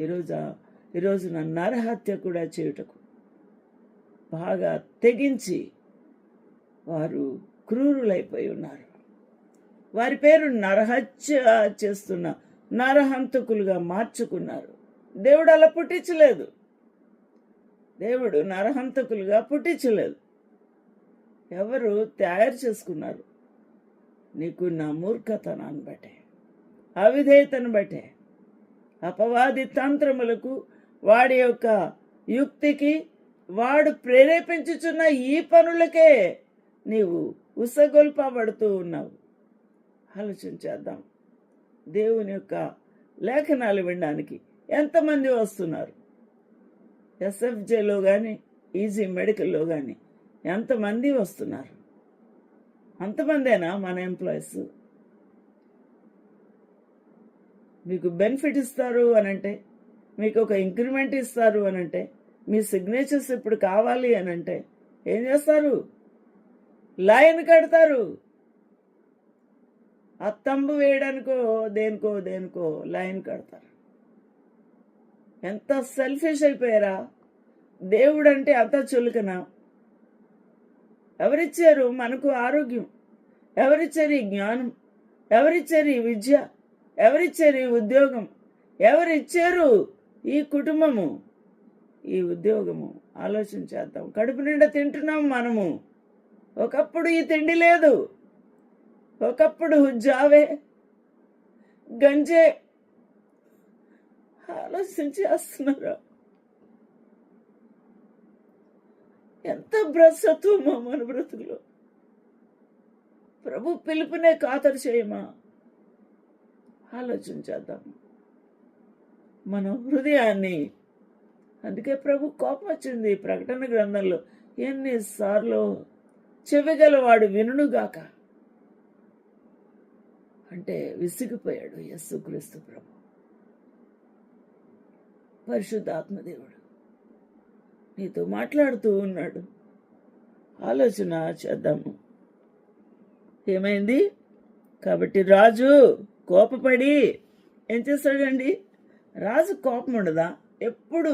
ఈరోజు ఈరోజున నరహత్య కూడా చేయుటకు బాగా తెగించి వారు క్రూరులైపోయి ఉన్నారు. వారి పేరు నరహత్య చేస్తున్న నరహంతకులుగా మార్చుకున్నారు. దేవుడు అలా పుట్టించలేదు. దేవుడు నరహంతకులుగా పుట్టించలేదు. ఎవరు తయారు చేసుకున్నారు? నీకు నా మూర్ఖతనాన్ని బట్టే అవిధేయతను బట్టే. అపవాది తంత్రములకు వాడి యొక్క యుక్తికి వాడు ప్రేరేపించుచున్న ఈ పనులకే నీవు ఉసగొల్పబడుతూ ఉన్నావు. ఆలోచన చేద్దాం. దేవుని యొక్క లేఖనాలు వినడానికి ఎంతమంది వస్తున్నారు? ఎస్ఎఫ్జేలో కానీ ఈజీ మెడికల్లో కానీ ఎంతమంది వస్తున్నారు? అంతమందేనా మన ఎంప్లాయీస్? మీకు బెనిఫిట్ ఇస్తారు అని అంటే మీకు ఒక ఇంక్రిమెంట్ ఇస్తారు అని అంటే మీ సిగ్నేచర్స్ ఇప్పుడు కావాలి అని అంటే ఏం చేస్తారు? లైన్ కడతారు. అత్తంబు వేయడానికో దేనికో దేనికో లైన్ కడతారు. ఎంత సెల్ఫిష్ అయిపోయారా? దేవుడు అంటే అంత చులకన. ఎవరిచ్చారు? మనకు ఆరోగ్యం. ఎవరిచ్చారు ఈ జ్ఞానం? ఎవరిచ్చారు ఈ విద్య? ఎవరిచ్చారు ఈ ఉద్యోగం? ఎవరిచ్చారు ఈ కుటుంబము? ఈ ఉద్యోగము ఆలోచన చేద్దాం. కడుపు నిండా తింటున్నాం మనము. ఒకప్పుడు ఈ తిండి లేదు. ఒకప్పుడు జావే గంజే. ఆలోచన చేస్తున్నారు? ఎంత భ్రష్టత్వమా మన బ్రతుకులో? ప్రభు పిలుపునే ఖాతరు చేయమా? ఆలోచన చేద్దాం మన హృదయాన్ని అందుకే ప్రభు కోపం వచ్చింది ప్రకటన గ్రంథంలో. ఎన్నిసార్లు చెవిగలవాడు వినుగాక అంటే విసిగిపోయాడు యస్సుక్రీస్తు ప్రభు. పరిశుద్ధాత్మదేవుడు నీతో మాట్లాడుతూ ఉన్నాడు. ఆలోచన చేద్దాము. ఏమైంది? కాబట్టి రాజు కోపపడి ఏం చేస్తాడండి? రాజు కోపం ఉండదా? ఎప్పుడు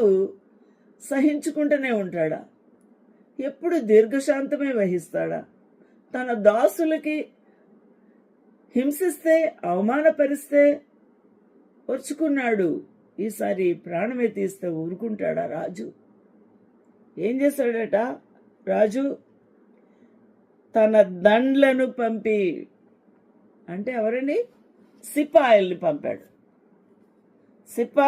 సహించుకుంటూనే ఉంటాడా? ఎప్పుడు దీర్ఘశాంతమే వహిస్తాడా? తన దాసులకి హింసిస్తే అవమానపరిస్తే వచ్చుకున్నాడు. ఈసారి ప్రాణమే తీస్తే ఊరుకుంటాడా రాజు? ఏం చేస్తాడట? రాజు తన దండ్లను పంపి అంటే ఎవరండి? సిపాయిల్ని పంపాడు. సిపా